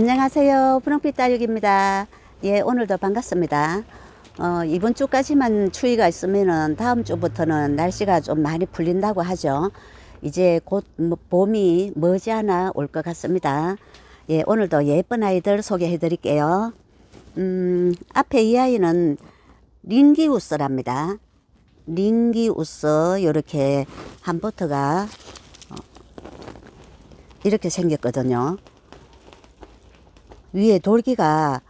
안녕하세요. 분홍빛 딸육입니다. 예, 오늘도 반갑습니다. 어, 이번 주까지만 추위가 있으면은 다음 주부터는 날씨가 좀 많이 풀린다고 하죠. 이제 곧 뭐- 봄이 머지않아 올 것 같습니다. 예, 오늘도 예쁜 아이들 소개해 드릴게요. 음, 앞에 이 아이는 링기우스랍니다. 링기우스, 요렇게 한 보트가 어, 이렇게 생겼거든요. 위에 돌기가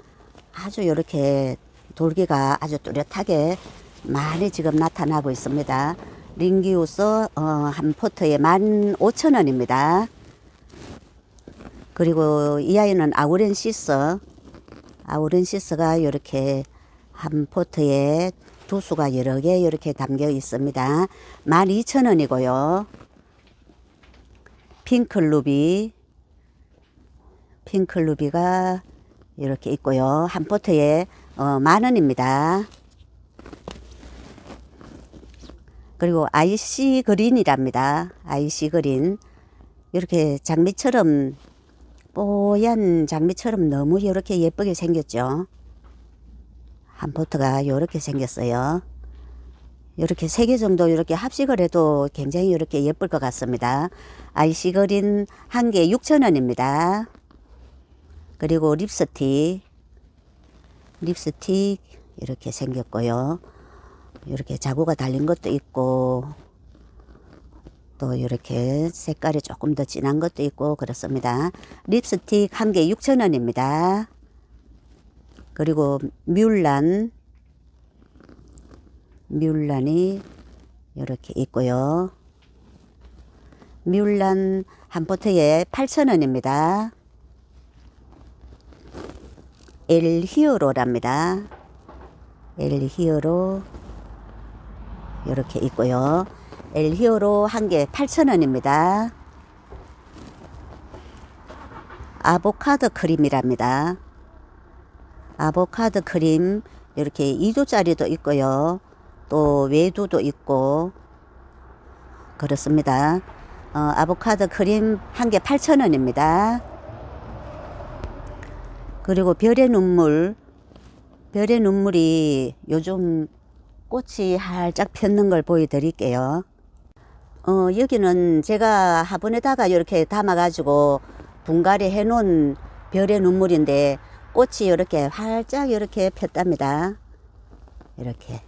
아주 이렇게 돌기가 아주 뚜렷하게 많이 지금 나타나고 있습니다. 링기우스 어, 한 포트에 15,000원입니다. 그리고 이 아이는 아우렌시스 아우렌시스가 이렇게 한 포트에 두 수가 여러 개 이렇게 담겨 있습니다. 12,000원이고요. 핑클루비 핑클루비가 이렇게 있고요. 한 포트에 어, 만 원입니다. 그리고 아이씨 그린이랍니다. 아이씨 그린. 이렇게 장미처럼 뽀얀 장미처럼 너무 이렇게 예쁘게 생겼죠. 한 포트가 이렇게 생겼어요. 이렇게 세 개 정도 이렇게 합식을 해도 굉장히 이렇게 예쁠 것 같습니다. 아이씨 그린 한 개 6,000원입니다. 그리고 립스틱 립스틱 이렇게 생겼고요. 이렇게 자구가 달린 것도 있고 또 이렇게 색깔이 조금 더 진한 것도 있고 그렇습니다. 립스틱 한 개 6,000원입니다. 그리고 뮬란 뮬란이 이렇게 있고요. 뮬란 한 포트에 8,000원입니다. 엘 히어로랍니다. 엘 히어로 이렇게 있고요. 엘 히어로 한 개 8,000원입니다. 아보카도 크림이랍니다. 아보카도 크림 이렇게 2도짜리도 있고요. 또 외두도 있고 그렇습니다. 어, 아보카도 크림 한 개 8,000원입니다. 그리고 별의 눈물, 별의 눈물이 요즘 꽃이 활짝 폈는 걸 보여드릴게요. 어, 여기는 제가 화분에다가 이렇게 담아가지고 분갈이 해놓은 별의 눈물인데 꽃이 이렇게 활짝 이렇게 폈답니다. 이렇게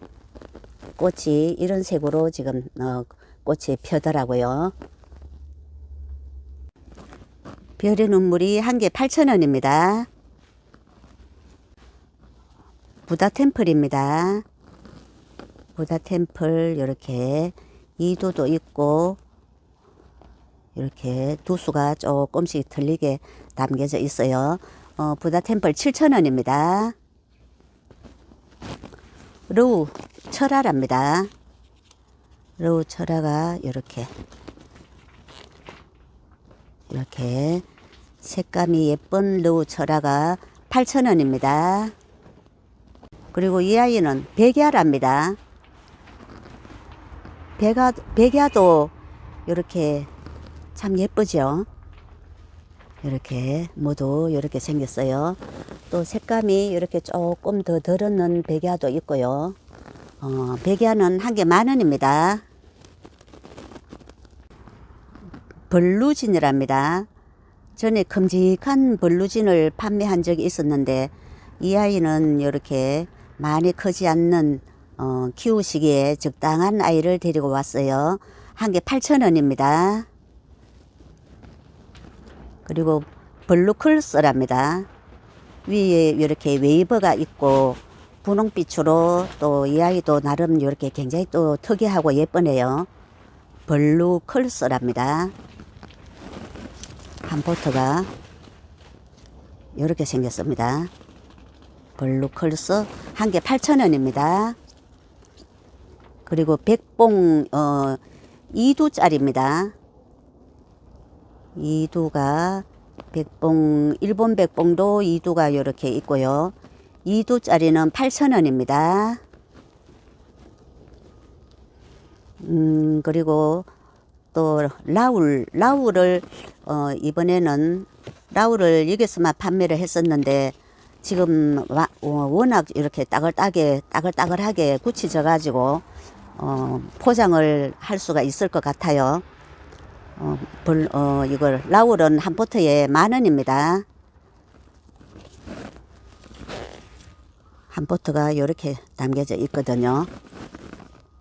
꽃이 이런 색으로 지금 어, 꽃이 펴더라고요. 별의 눈물이 한 개 8,000원입니다. 부다 템플입니다. 부다 템플 이렇게 이도도 있고 이렇게 두수가 조금씩 틀리게 담겨져 있어요. 어, 부다 템플 7,000원입니다. 로우 철화랍니다. 로우 철화가 이렇게 이렇게 색감이 예쁜 로우 철화가 8,000원입니다. 그리고 이 아이는 백야랍니다. 백야, 백야도 이렇게 참 예쁘죠? 이렇게 모두 이렇게 생겼어요. 또 색감이 이렇게 조금 더 들었는 백야도 있고요. 어, 백야는 한 개 만 원입니다. 벌루진이랍니다. 전에 큼직한 벌루진을 판매한 적이 있었는데 이 아이는 이렇게 많이 크지 않는 어, 키우시기에 적당한 아이를 데리고 왔어요. 한 개 8,000원입니다. 그리고 블루클스랍니다. 위에 이렇게 웨이버가 있고 분홍빛으로 또 이 아이도 나름 이렇게 굉장히 또 특이하고 예쁘네요. 블루클스랍니다. 한 포트가 이렇게 생겼습니다. 블루클스 한 개 8,000원입니다. 그리고 백봉 어 2두짜리입니다. 2두가 백봉 일본 백봉도 2두가 이렇게 있고요. 2두짜리는 8,000원입니다. 음 그리고 또 라울 라울을 어 이번에는 라우를 여기서만 판매를 했었는데 지금 와- 어, 워낙 이렇게 따글따게 따글따글하게 굳혀져 가지고 어, 포장을 할 수가 있을 것 같아요. 어, 불, 어, 이걸 라울은 한 포트에 만 원입니다. 한 포트가 이렇게 담겨져 있거든요.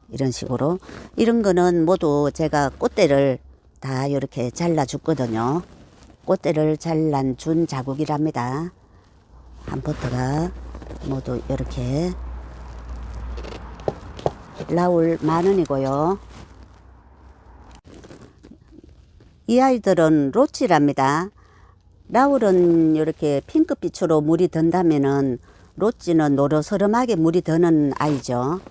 이런 식으로 이런 거는 모두 제가 꽃대를 다 이렇게 잘라 줬거든요. 꽃대를 잘란 준 자국이랍니다. 한 포트가 모두 이렇게 라울 만 원이고요. 이 아이들은 로치랍니다. 라울은 이렇게 핑크빛으로 물이 든다면은 로치는 노릇스름하게 물이 드는 아이죠.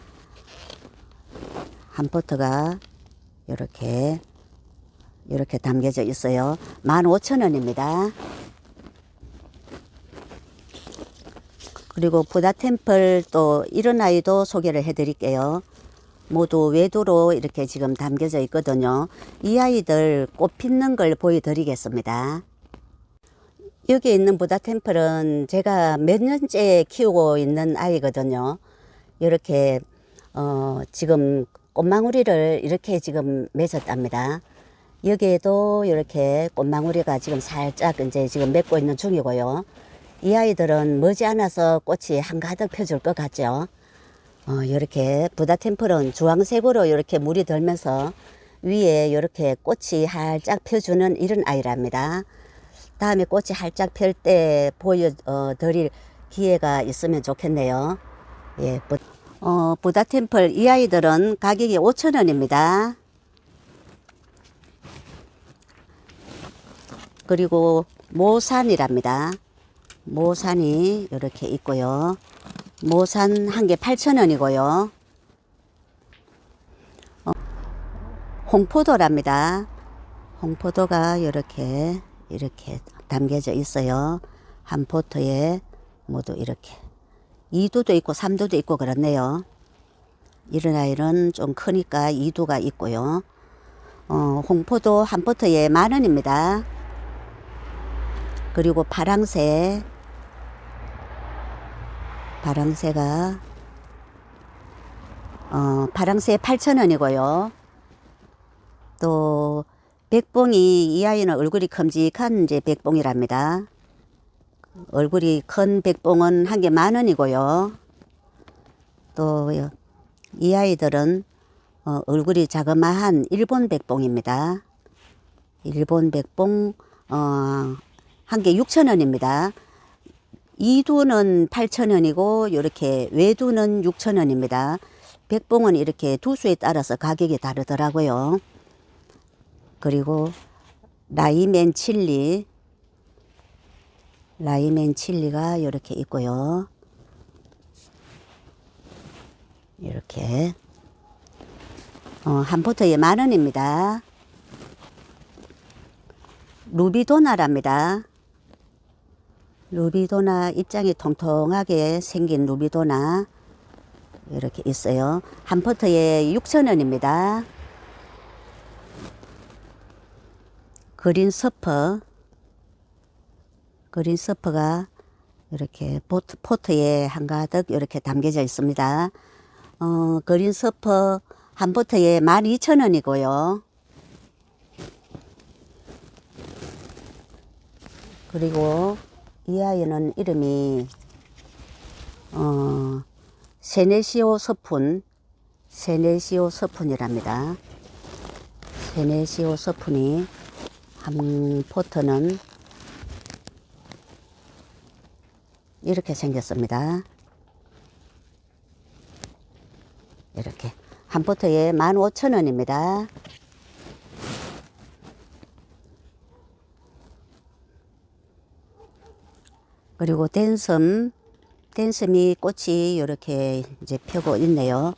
한 포트가 이렇게 이렇게 담겨져 있어요. 15,000원입니다. 그리고 부다 템플 또 이런 아이도 소개를 해 드릴게요. 모두 외도로 이렇게 지금 담겨져 있거든요. 이 아이들 꽃 피는 걸 보여드리겠습니다. 여기 있는 부다 템플은 제가 몇 년째 키우고 있는 아이거든요. 이렇게 어, 지금 꽃망우리를 이렇게 지금 맺었답니다. 여기에도 이렇게 꽃망우리가 지금 살짝 이제 지금 맺고 있는 중이고요. 이 아이들은 머지않아서 꽃이 한가득 펴줄 것 같죠. 어, 이렇게 부다 템플은 주황색으로 이렇게 물이 들면서 위에 이렇게 꽃이 활짝 펴주는 이런 아이랍니다. 다음에 꽃이 활짝 펼 때 보여 어, 드릴 기회가 있으면 좋겠네요. 예, 부, 어, 부다 템플 이 아이들은 가격이 5,000원입니다. 그리고 모산이랍니다. 모산이 이렇게 있고요. 모산 한 개 8,000원이고요. 어, 홍포도랍니다. 홍포도가 이렇게 이렇게 담겨져 있어요. 한 포트에 모두 이렇게 2두도 있고 3두도 있고 그렇네요. 이런 아이는 좀 크니까 2두가 있고요. 어, 홍포도 한 포트에 만 원입니다. 그리고 파랑새 파랑새가 어, 파랑새 8,000원이고요. 또 백봉이 이 아이는 얼굴이 큼직한 이제 백봉이랍니다. 얼굴이 큰 백봉은 한 개 만 원이고요. 또 이 아이들은 어, 얼굴이 자그마한 일본 백봉입니다. 일본 백봉 어, 한 개 6천 원입니다. 이두는 8천 원이고 이렇게 외두는 6천 원입니다. 백봉은 이렇게 두수에 따라서 가격이 다르더라고요. 그리고 라이멘 칠리 라이멘 칠리가 이렇게 있고요. 이렇게 어, 한 포트에 만 원입니다. 루비도나랍니다. 루비도나 입장이 통통하게 생긴 루비도나 이렇게 있어요. 한 포트에 6,000원입니다. 그린 서퍼 그린 서퍼가 이렇게 포트, 포트에 한가득 이렇게 담겨져 있습니다. 어, 그린 서퍼 한 포트에 12,000원이고요. 그리고 이 아이는 이름이 어, 세네시오 서푼 세네시오 서푼이랍니다. 세네시오 서푼이 한 포트는 이렇게 생겼습니다. 이렇게 한 포트에 15,000원입니다. 그리고 댄섬 댄섬이 꽃이 이렇게 이제 펴고 있네요.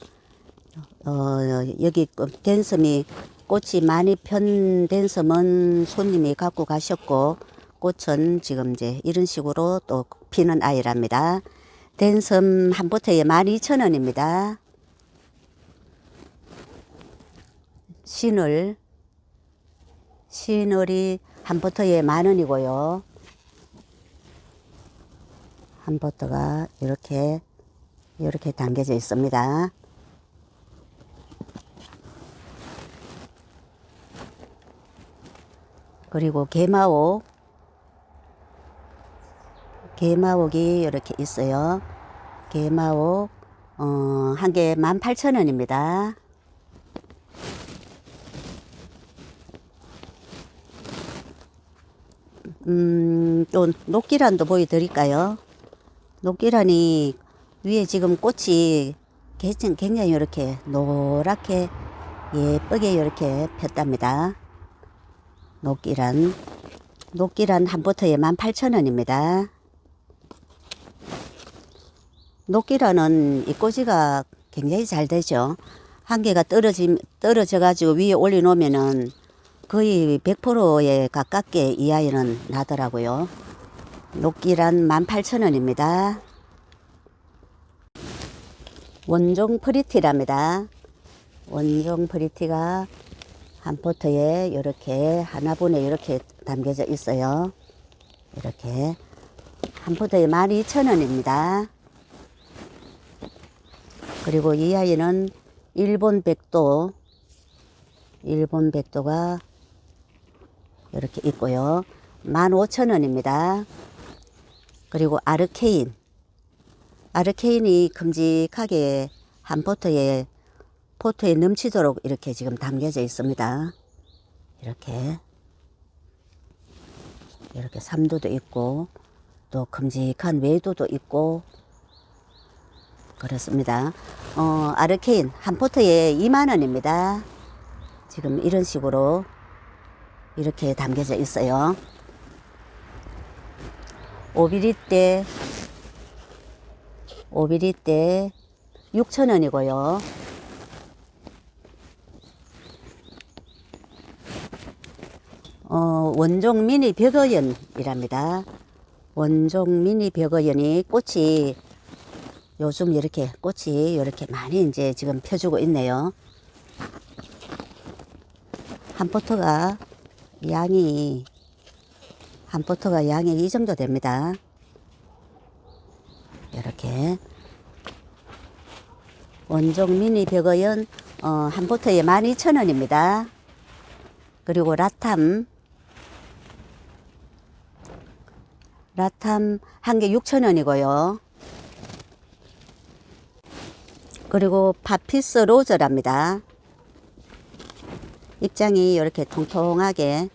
어, 여기 댄섬이 꽃이 많이 편 댄섬은 손님이 갖고 가셨고 꽃은 지금 이제 이런 식으로 또 피는 아이랍니다. 댄섬 한 포트에 12,000원입니다. 신을 신을이 한 포트에 만 원이고요. 한버터가 이렇게 이렇게 담겨져 있습니다. 그리고 게마옥 게마옥이 이렇게 있어요. 게마옥 어, 한 개 18,000원입니다. 음, 또 녹기란도 보여드릴까요? 녹기란이 위에 지금 꽃이 굉장히, 이렇게 노랗게 예쁘게 이렇게 폈답니다. 녹기란. 녹기란 한 보트에 18,000원입니다. 녹기란은 이 꼬지가 굉장히 잘 되죠. 한 개가 떨어지, 떨어져가지고 위에 올려놓으면은 거의 100%에 가깝게 이 아이는 나더라고요. 녹기란 18,000원입니다. 원종 프리티랍니다. 원종 프리티가 한 포트에 이렇게 하나분에 이렇게 담겨져 있어요. 이렇게 한 포트에 12,000원입니다. 그리고 이 아이는 일본 백도 일본 백도가 이렇게 있고요. 15,000원입니다. 그리고 아르케인 아르케인이 큼직하게 한 포트에 포트에 넘치도록 이렇게 지금 담겨져 있습니다. 이렇게 이렇게 삼도도 있고 또 큼직한 외도도 있고 그렇습니다. 어, 아르케인 한 포트에 2만 원입니다. 지금 이런 식으로 이렇게 담겨져 있어요. 오비리떼 오비리떼 6천 원이고요. 어, 원종 미니 벽어연이랍니다. 원종 미니 벽어연이 꽃이 요즘 이렇게 꽃이 이렇게 많이 이제 지금 펴주고 있네요. 한 포트가 양이 한 포트가 양이 이 정도 됩니다. 이렇게 원종 미니 벽어연 어, 한 포트에 12,000원입니다. 그리고 라탐 라탐 한 개 6,000원이고요. 그리고 파피스 로저랍니다. 입장이 이렇게 통통하게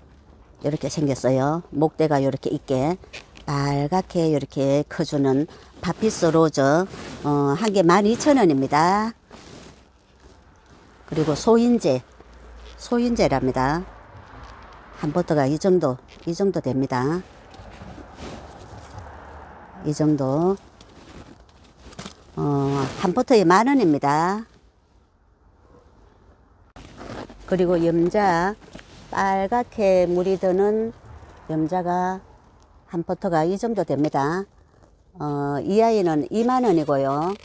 이렇게 생겼어요. 목대가 이렇게 있게 빨갛게 이렇게 커주는 파피스 로저 어, 한 개 12,000원입니다. 그리고 소인재 소인재랍니다. 한 버터가 이 정도 이 정도 됩니다. 이 정도 어, 한 포트에 만 원입니다. 그리고 염자 빨갛게 물이 드는 염자가 한 포트가 이 정도 됩니다. 어, 이 아이는 2만 원이고요.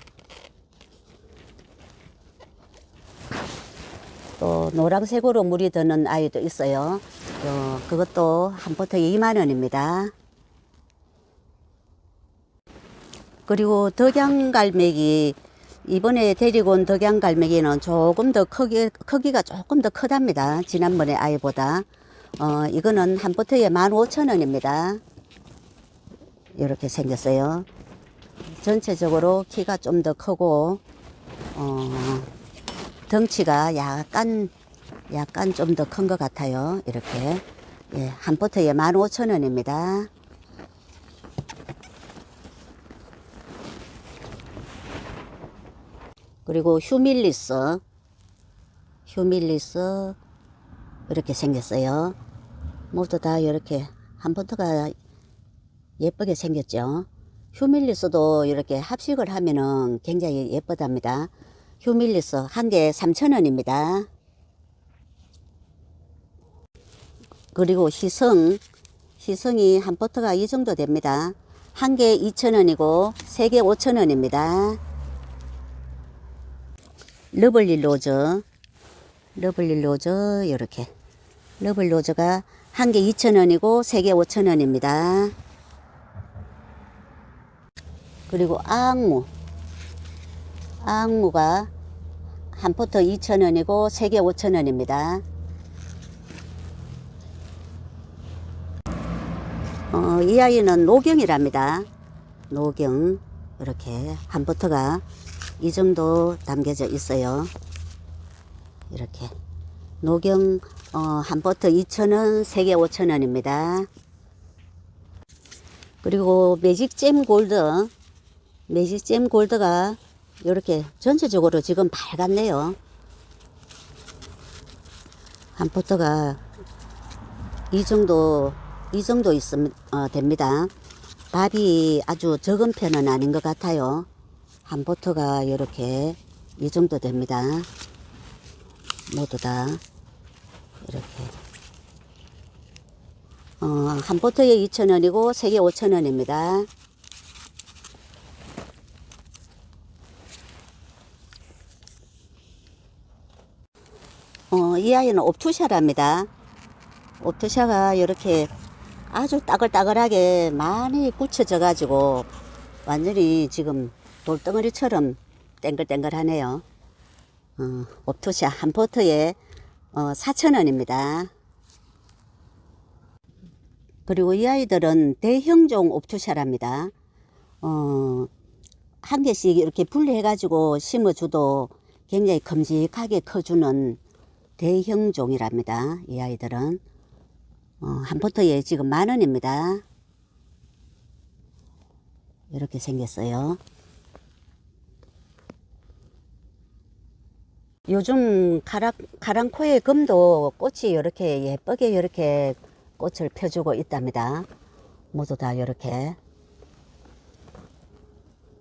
또 노란색으로 물이 드는 아이도 있어요. 어, 그것도 한 포트에 2만 원입니다. 그리고 덕양갈매기 이번에 데리고 온 덕양 갈매기는 조금 더 크기, 크기가 조금 더 크답니다. 지난번에 아이보다. 어, 이거는 한 포트에 15,000원입니다. 이렇게 생겼어요. 전체적으로 키가 좀 더 크고, 어, 덩치가 약간, 약간 좀 더 큰 것 같아요. 이렇게. 예, 한 포트에 15,000원입니다. 그리고 휴밀리스. 휴밀리스 이렇게 생겼어요. 모두 다 이렇게 한 번더가 예쁘게 생겼죠. 휴밀리스도 이렇게 합식을 하면은 굉장히 예쁘답니다. 휴밀리스 한 개 3,000원입니다. 그리고 희성. 희성이 한 포트가 이 정도 됩니다. 한 개 2,000원이고 세 개 5,000원입니다 러블리 로저 러블리 로저 이렇게 러블리 로저가 한 개 2,000원이고 세 개 5,000원입니다. 그리고 앙무. 앙무가 한 포터 2,000원이고 세 개 5,000원입니다. 어, 이 아이는 노경이랍니다. 노경. 이렇게 한 포터가 이 정도 담겨져 있어요. 이렇게. 노경 어, 한 포터 2,000원, 세개 5,000원입니다. 그리고 매직잼 골드. 매직잼 골드가 이렇게 전체적으로 지금 밝았네요. 한 포터가 이 정도 이 정도 있으면 어, 됩니다. 밥이 아주 적은 편은 아닌 것 같아요. 한 포터가 이렇게 이 정도 됩니다. 모두 다 이렇게 어, 한 포터에 2,000원이고 세 개 5,000원입니다. 어, 이 아이는 옵투샤랍니다. 옵투샤가 이렇게 아주 따글따글하게 많이 굳혀져 가지고 완전히 지금 돌덩어리처럼 땡글땡글하네요. 어, 옵투샤 한 포트에 어, 4,000원입니다. 그리고 이 아이들은 대형종 옵투샤랍니다. 어, 한 개씩 이렇게 분리해가지고 심어줘도 굉장히 큼직하게 커주는 대형종이랍니다. 이 아이들은. 어, 한 포터에 지금 만 원입니다. 이렇게 생겼어요. 요즘 가랑, 가랑코의 금도 꽃이 이렇게 예쁘게 이렇게 꽃을 펴주고 있답니다. 모두 다 이렇게.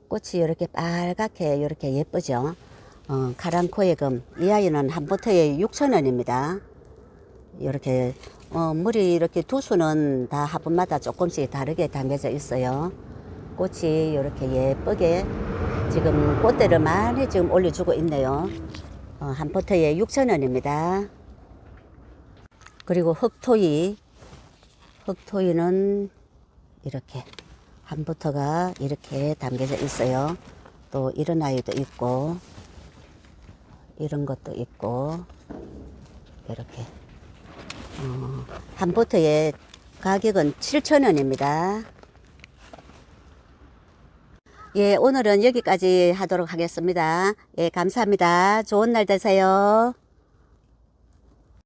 꽃이 이렇게 빨갛게 이렇게 예쁘죠. 어, 가랑코의 금. 이 아이는 한 포터에 6,000원입니다. 이렇게, 어, 물이 이렇게 두 수는 다 화분마다 조금씩 다르게 담겨져 있어요. 꽃이 이렇게 예쁘게 지금 꽃대를 많이 지금 올려주고 있네요. 어, 한 포터에 6,000원입니다. 그리고 흑토이. 흑토이는 이렇게 한 포터가 이렇게 담겨져 있어요. 또 이런 아이도 있고, 이런 것도 있고, 이렇게. 어, 한 포터의 가격은 7,000원입니다. 예, 오늘은 여기까지 하도록 하겠습니다. 예, 감사합니다. 좋은 날 되세요.